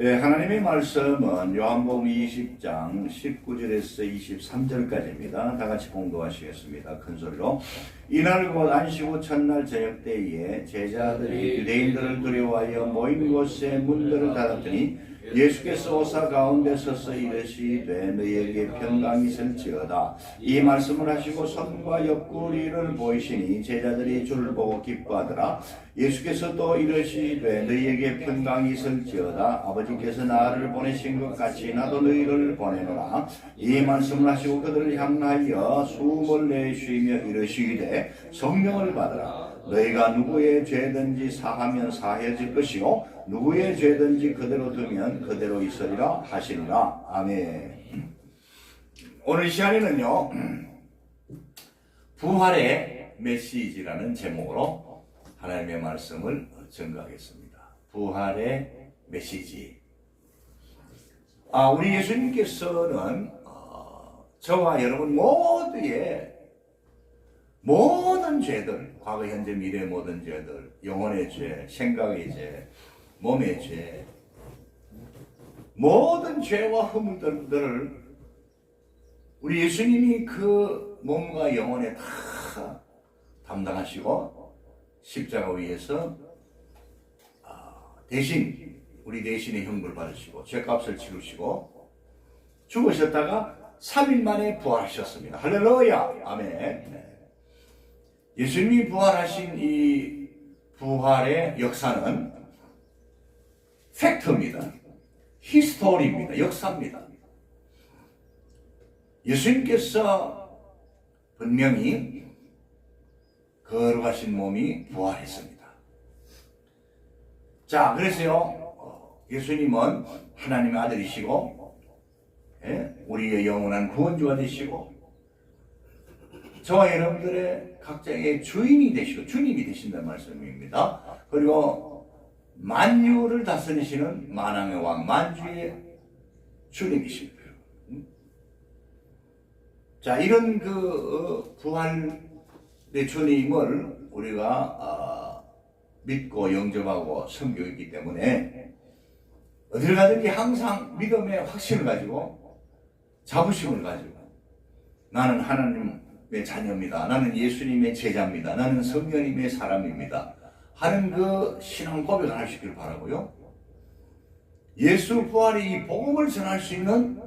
예, 하나님의 말씀은 요한복음 20장 19절에서 23절까지입니다. 다 같이 공부하시겠습니다. 큰 소리로. 이날 곧 안식 후 첫날 저녁 때에 제자들이 유대인들을 두려워하여 모인 곳에 문들을 닫았더니 예수께서 오사 가운데 서서 이르시되 너희에게 평강이 있을지어다. 이 말씀을 하시고 손과 옆구리를 보이시니 제자들이 주를 보고 기뻐하더라. 예수께서 또 이르시되 너희에게 평강이 있을지어다. 아버지께서 나를 보내신 것 같이 나도 너희를 보내노라. 이 말씀을 하시고 그들을 향하여 숨을 내쉬며 이르시되 성령을 받으라. 너희가 누구의 죄든지 사하면 사해질 것이요 누구의 죄든지 그대로 두면 그대로 있으리라 하시니라 아멘. 오늘 시간에는요 부활의 메시지라는 제목으로 하나님의 말씀을 증거하겠습니다. 부활의 메시지. 아 우리 예수님께서는 어, 저와 여러분 모두의 모든 죄들, 과거, 현재, 미래 모든 죄들, 영혼의 죄, 생각의 죄, 몸의 죄, 모든 죄와 허물들을 우리 예수님이 그 몸과 영혼에 다 담당하시고 십자가 위에서 아, 대신 우리 대신의 형벌 받으시고 죄값을 치르시고 죽으셨다가 3일 만에 부활하셨습니다. 할렐루야! 아멘. 네. 예수님이 부활하신 이 부활의 역사는 팩트입니다. 히스토리입니다. 역사입니다. 예수님께서 분명히 거룩하신 몸이 부활했습니다. 자, 그래서요, 어, 예수님은 하나님의 아들이시고, 예? 우리의 영원한 구원주가 되시고, 저와 여러분들의 각자의 주인이 되시고 주님이 되신다는 말씀입니다. 그리고 만유를 다스리시는 만왕의 왕 만주의 주님이십니다. 자 이런 그 어, 부활의 주님을 우리가 어, 믿고 영접하고 섬기고 있기 때문에 어딜 가든지 항상 믿음의 확신을 가지고 자부심을 가지고 나는 하나님의 자녀입니다. 나는 예수님의 제자입니다. 나는 성령님의 사람입니다. 하는 그 신앙 고백을 있기를 바라고요. 예수 부활의 이 복음을 전할 수 있는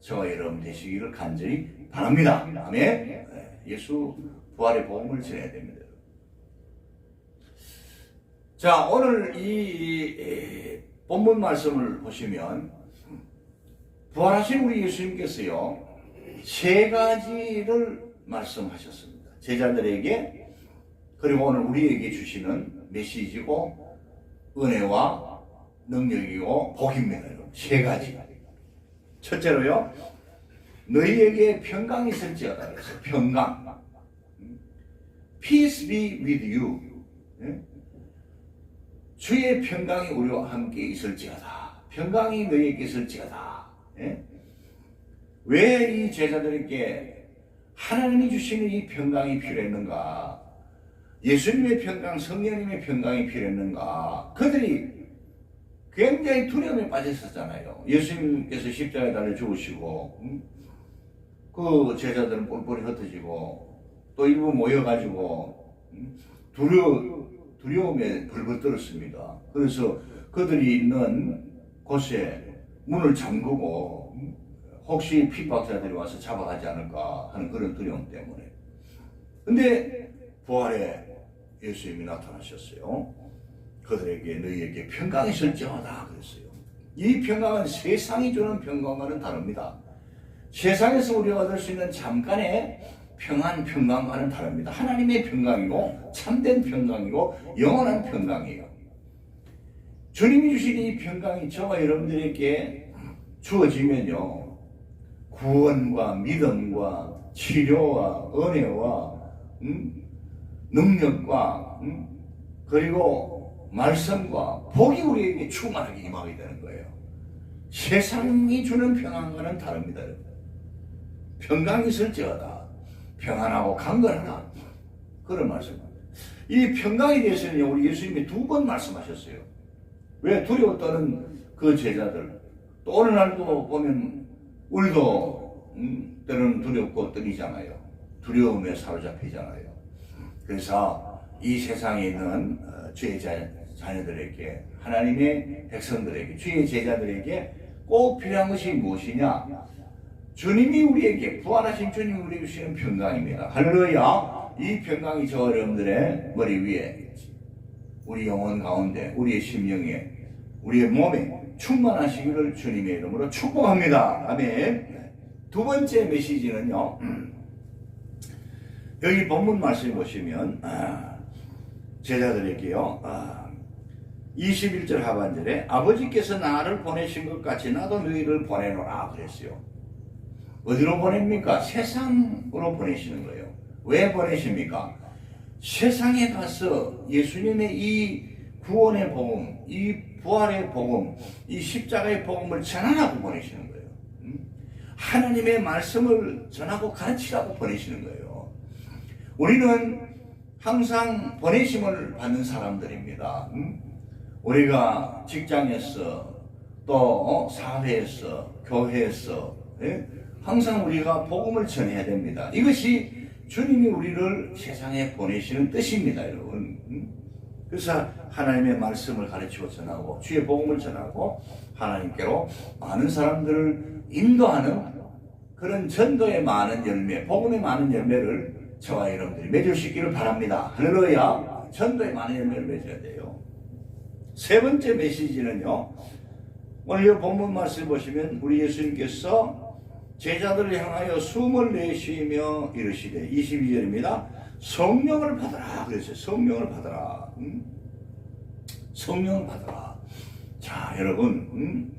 저와 여러분 되시기를 간절히 바랍니다. 아멘. 네, 예수 부활의 복음을 전해야 됩니다. 자, 오늘 이 본문 말씀을 보시면 부활하신 우리 예수님께서요 세 가지를 말씀하셨습니다. 제자들에게 그리고 오늘 우리에게 주시는 메시지고 은혜와 능력이고 복입니다. 세 가지. 첫째로요 너희에게 평강이 있을지어다 그래서 평강. Peace be with you. 예? 주의 평강이 우리와 함께 있을지어다. 평강이 너희에게 있을지어다. 예? 왜이 제자들에게 하나님이 주시는 이 평강이 필요했는가? 예수님의 평강, 성령님의 평강이 필요했는가? 그들이 굉장히 두려움에 빠졌었잖아요. 예수님께서 십자가에 달려 죽으시고, 음? 그 제자들은 뿔뿔이 흩어지고, 또 일부 모여가지고, 음? 두려, 두려움에 벌벌 떨었습니다. 그래서 그들이 있는 곳에 문을 잠그고, 음? 혹시 핍박자들이 와서 잡아가지 않을까 하는 그런 두려움 때문에. 근데 부활에 예수님이 나타나셨어요. 그들에게 너희에게 평강이 있을지어다 그랬어요. 이 평강은 세상이 주는 평강과는 다릅니다. 세상에서 우리가 얻을 수 있는 잠깐의 평안 평강과는 다릅니다. 하나님의 평강이고 참된 평강이고 영원한 평강이에요. 주님이 주신 이 평강이 저와 여러분들에게 주어지면요. 구원과 믿음과 치료와 은혜와 음? 능력과 음? 그리고 말씀과 복이 우리에게 충만하게 임하게 되는 거예요. 세상이 주는 평안과는 다릅니다. 평강이 있을지어다. 평안하고 강건하나 그런 말씀입니다. 이 평강에 대해서는 우리 예수님이 두 번 말씀하셨어요. 왜 두려워 떠는 그 제자들 또 어느 날도 보면 우리도 음, 때로는 두렵고 떨리잖아요. 두려움에 사로잡히잖아요. 그래서 이 세상에 있는 어, 주의 자, 자녀들에게 하나님의 백성들에게 주의 제자들에게 꼭 필요한 것이 무엇이냐? 주님이 우리에게 부활하신 주님이 우리에게 주시는 평강입니다. 할렐루야! 이 평강이 저 여러분들의 머리 위에 우리 영혼 가운데 우리의 심령에 우리의 몸에 충만하시기를 주님의 이름으로 축복합니다. 아멘. 두 번째 메시지는요. 여기 본문 말씀 보시면 아, 제자들에게요. 아, 21절 하반절에 아버지께서 나를 보내신 것 같이 나도 너희를 보내노라 그랬어요. 어디로 보냅니까? 세상으로 보내시는 거예요. 왜 보내십니까? 세상에 가서 예수님의 이 구원의 복음, 이 부활의 복음, 이 십자가의 복음을 전하라고 보내시는 거예요. 음? 하나님의 말씀을 전하고 가르치라고 보내시는 거예요. 우리는 항상 보내심을 받는 사람들입니다. 음? 우리가 직장에서 또 어, 사회에서 교회에서 예? 항상 우리가 복음을 전해야 됩니다. 이것이 주님이 우리를 세상에 보내시는 뜻입니다, 여러분. 음? 그래서 하나님의 말씀을 가르치고 전하고 주의 복음을 전하고 하나님께로 많은 사람들을 인도하는 그런 전도의 많은 열매, 복음의 많은 열매를 저와 여러분들이 있기를 바랍니다. 할렐루야. 전도의 많은 열매를 맺어야 돼요. 세 번째 메시지는요. 오늘 이 본문 말씀 보시면 우리 예수님께서 제자들을 향하여 숨을 내쉬며 이르시되 22절입니다. 성령을 받아라 그랬어요. 성령을 받아라. 음? 성령을 받아라. 자, 여러분, 음?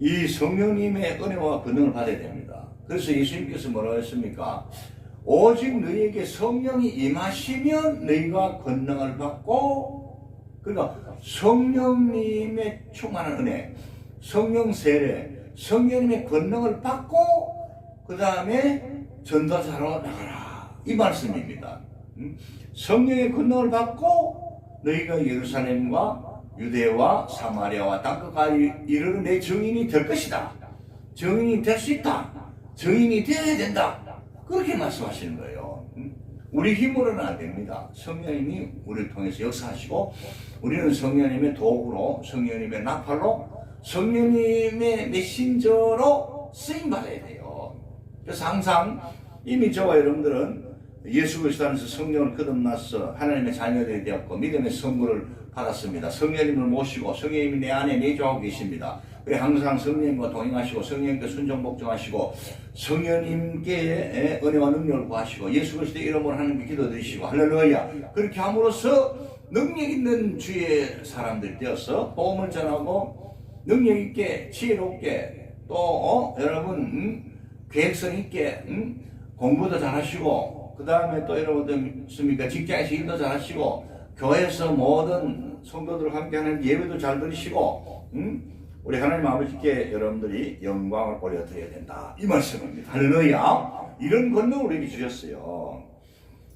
이 성령님의 은혜와 권능을 받아야 됩니다. 그래서 예수님께서 뭐라고 했습니까? 오직 너희에게 성령이 임하시면 너희가 권능을 받고 그러니까 성령님의 충만한 은혜, 성령 세례, 성령님의 권능을 받고 그 다음에 전도자로 나가라 이 말씀입니다. 음? 성령의 권능을 받고 너희가 예루살렘과 유대와 사마리아와 땅끝까지 이르는 내 증인이 될 것이다. 증인이 될 수 있다. 증인이 되어야 된다. 그렇게 말씀하시는 거예요. 음? 우리 힘으로는 안 됩니다. 성령님이 우리를 통해서 역사하시고 우리는 성령님의 도구로 성령님의 나팔로 성령님의 메신저로 쓰임 받아야 돼요. 그래서 항상 이미 저와 여러분들은 예수 그리스도 안에서 성령을 거듭나서 하나님의 자녀들이 되었고 믿음의 선물을 받았습니다. 성령님을 모시고 성령님이 내 안에 내주하고 계십니다. 그래 항상 성령님과 동행하시고 성령님께 순종 복종하시고 성령님께 은혜와 능력을 구하시고 예수 그리스도의 이름으로 하나님께 기도드리시고 할렐루야 그렇게 함으로써 능력 있는 주의 사람들 되어서 복음을 전하고 능력 있게 지혜롭게 또 어? 여러분 음? 계획성 있게 음? 공부도 잘하시고 그 다음에 또 여러분 있습니까 직장에서 일도 잘하시고 교회에서 모든 성도들과 함께 하는 예배도 잘 들으시고 음? 우리 하나님 아버지께 여러분들이 영광을 올려드려야 된다 이 말씀입니다 할렐루야 이런 권능을 우리에게 주셨어요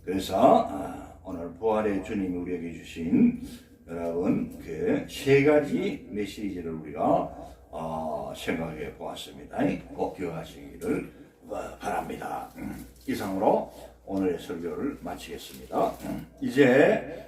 그래서 아, 오늘 부활의 주님이 우리에게 주신 여러분 그 세 가지 메시지를 우리가 어, 생각해 보았습니다. 꼭 기억하시기를 어, 바랍니다. 음, 이상으로 오늘의 설교를 마치겠습니다. 음, 이제